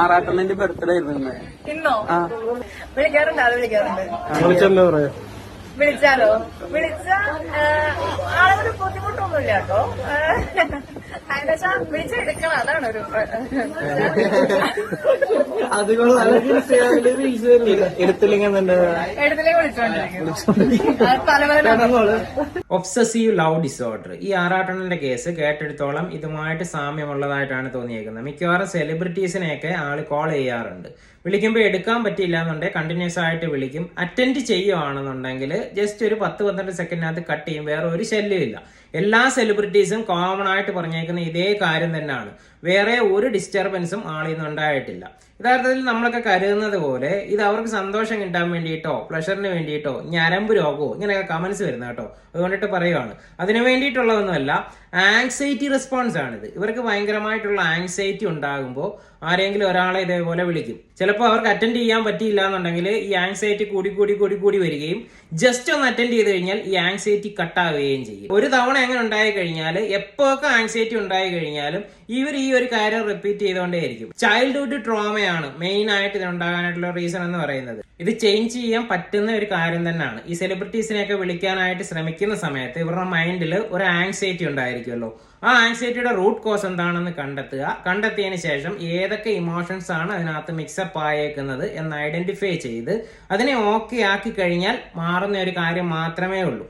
ആറാട്ടണ്ണന്റെ birthday ആയിരുന്നു ഇന്ന്. ഇന്നോ? വിളിക്കാറുണ്ട് അത് വിളിക്കാറുണ്ട്. വിളിച്ചല്ലോ പറയാ? വിളിച്ചാലോ? വിളിച്ച ആളൊരു ബുദ്ധിമുട്ടൊന്നുമില്ല കേട്ടോ. ഒബ്സസീവ് ലവ് ഡിസോർഡർ ഈ ആറാട്ടണന്റെ കേസ് കേട്ടെടുത്തോളം ഇതുമായിട്ട് സാമ്യമുള്ളതായിട്ടാണ് തോന്നിയേക്കുന്നത്. മിക്കവാറും സെലിബ്രിറ്റീസിനെയൊക്കെ ആൾ കോൾ ചെയ്യാറുണ്ട്. വിളിക്കുമ്പോൾ എടുക്കാൻ പറ്റിയില്ല എന്നുണ്ടെങ്കിൽ കണ്ടിന്യൂസ് ആയിട്ട് വിളിക്കും. അറ്റൻഡ് ചെയ്യുവാണെന്നുണ്ടെങ്കിൽ ജസ്റ്റ് ഒരു പത്ത് പന്ത്രണ്ട് സെക്കൻഡിനകത്ത് കട്ട് ചെയ്യും. വേറെ ഒരു ശല്യമില്ല എല്ലാ സെലിബ്രിറ്റീസും കോമൺ ആയിട്ട് പറഞ്ഞേക്കുന്ന ഇതേ കാര്യം തന്നെയാണ്. വേറെ ഒരു ഡിസ്റ്റർബൻസും ആളിൽ നിന്ന് ഉണ്ടായിട്ടില്ല. യഥാർത്ഥത്തിൽ നമ്മളൊക്കെ കരുതുന്നത് പോലെ ഇത് അവർക്ക് സന്തോഷം കിട്ടാൻ വേണ്ടിയിട്ടോ പ്ലഷറിന് വേണ്ടിയിട്ടോ ഞരമ്പ് രോഗമോ ഇങ്ങനെയൊക്കെ കമൻസ് വരുന്ന കേട്ടോ. അതുകൊണ്ടിട്ട് പറയുവാണ്. അതിനു വേണ്ടിയിട്ടുള്ളതൊന്നുമല്ല ആങ്സൈറ്റി റെസ്പോൺസ് ആണിത്. ഇവർക്ക് ഭയങ്കരമായിട്ടുള്ള ആങ്സൈറ്റി ഉണ്ടാകുമ്പോൾ ആരെങ്കിലും ഒരാളെ ഇതേപോലെ വിളിക്കും. ചിലപ്പോൾ അവർക്ക് അറ്റൻഡ് ചെയ്യാൻ പറ്റിയില്ല എന്നുണ്ടെങ്കിൽ ഈ ആങ്സൈറ്റി കൂടി കൂടി കൂടി കൂടി വരികയും ജസ്റ്റ് ഒന്ന് അറ്റൻഡ് ചെയ്ത് കഴിഞ്ഞാൽ ഈ ആങ്സൈറ്റി കട്ടാവുകയും ചെയ്യും. ഒരു തവണ എങ്ങനെ ഉണ്ടായി കഴിഞ്ഞാൽ എപ്പോഴൊക്കെ ആങ്സൈറ്റി ഉണ്ടായി കഴിഞ്ഞാലും ഇവർ ഈ ഒരു കാര്യം റിപ്പീറ്റ് ചെയ്തുകൊണ്ടേയിരിക്കും. ചൈൽഡ്ഹുഡ് ട്രോമയാണ് മെയിൻ ആയിട്ട് ഇതിനുണ്ടാകാനായിട്ടുള്ള റീസൺ എന്ന് പറയുന്നത്. ഇത് ചേഞ്ച് ചെയ്യാൻ പറ്റുന്ന ഒരു കാര്യം തന്നെയാണ്. ഈ സെലിബ്രിറ്റീസിനെയൊക്കെ വിളിക്കാനായിട്ട് ശ്രമിക്കുന്ന സമയത്ത് ഇവരുടെ മൈൻഡിൽ ഒരു ആങ്സൈറ്റി ഉണ്ടായിരിക്കുമല്ലോ ആ ആൻസൈറ്റിയുടെ റൂട്ട് കോസ് എന്താണെന്ന് കണ്ടെത്തുക. കണ്ടെത്തിയതിന് ശേഷം ഏതൊക്കെ ഇമോഷൻസ് ആണ് അതിനകത്ത് മിക്സപ്പ് ആയേക്കുന്നത് എന്ന് ഐഡന്റിഫൈ ചെയ്ത് അതിനെ ഓക്കെ ആക്കി കഴിഞ്ഞാൽ മാറുന്ന ഒരു കാര്യം മാത്രമേ ഉള്ളൂ.